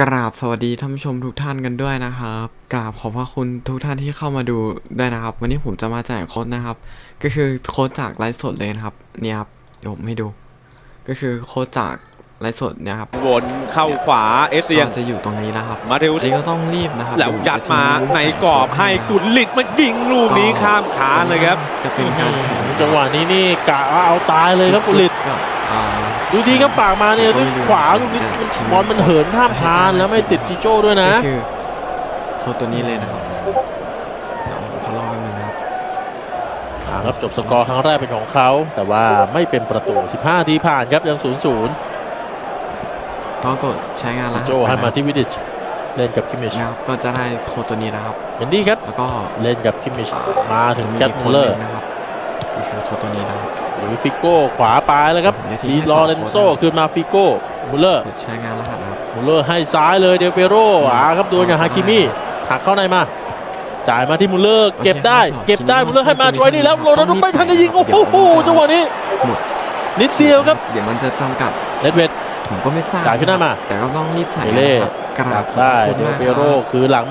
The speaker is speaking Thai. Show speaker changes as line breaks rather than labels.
กราบสวัสดีท่านผู้ชมทุกท่านกันด้วยนะครับ กราบขอบพระคุณทุกท่านที่เข้ามาดูด้วยนะครับ วันนี้ผมจะมาแจกโค้ดนะครับ ก็คือโค้ดจากไลฟ์สดเลยนะครับเนี่ยครับเดี๋ยวผมให้ดู ก็คือโค้ดจากไลฟ์สดเนี่ยครับ
วนเข้าขวาเอเซียง
ก็จะอยู่ตรงนี้นะครับ
มาเทอุ
อัน
ส
นี้ก็ต้องรีบนะครับ
แล้วยัดมา
เยวผมจะ
ใน
ทิ้ง
กรอบให้กุลลิตมายิงลูกนี้ข้ามขาเลยครับ
จะเป็นการแข่ง
จังหวะนี้นี่กะว่าเอาตายเลยครับกุลิต
ก็อ่า
ดูทีครับปากมาเนี่ยด้วยขวาลูกนี้บอลมันเหินข้ามคานแล้วไม่ติดจิโจ้ด้วยนะ
ก็คือโค้ดตัวนี้เลยนะครับเดี๋ยวผมขอลองแป๊บนึงนะครับ
อ่าครับจบสกอร์ครั้งแรกเป็นของเขา แต่ว่าไม่เป็นประตู 15 ทีผ่านครับยัง 0 0
ก็กดใช้งานแล้ว
โจให้มาที่วิดิชเล่นกับคิมมิช
นะครับก็จะได้โค้ดตัวนี้นะครับ
เห็นดีครับ
แล้วก็
เล่นกับคิมมิชมาถึง
มี
แจ็ค
อี
มูลเลอ
ห
ร์
นึ่งนะครับ ก็คือโค้ดตัวนี้นะครับ
หรือฟิโก้ขวาปลายแล้วครับ
ผมจะทิ้ง
ดี
ให้
ล
ส
อ
อง
เรนโซ
คนนะครับ
คืนมาฟิโก้มูลเลอร์
กดใช้งานรหัสนะครับ
มูลเลอร์ให้ซ้ายเลยเดลเปโรอ่าครับดวลกับฮาคิมิหักเข้าในมาจ่ายมาที่มูลเลอร์เก็บได้ เก็บได้มูลเลอร์ให้มาช่วยนี่แล้วโรนัลโดไม่ทันได้ยิงโอ้โหจังหวะนี้
หมด
นิดเดียวครับ
เดี๋ยวมันจะจำกัด
เลดเวด
ผมก็ไม่ทราบ
จ่ายขึ้นหน้ามา
แต่ก็ต้องรีบใส่
เปเล่
นะครับกรา
จั
บบ
ได้
ขอบ
เด
คุณ
ล
มาก
เป
ค
โร
รับ
คือหลัง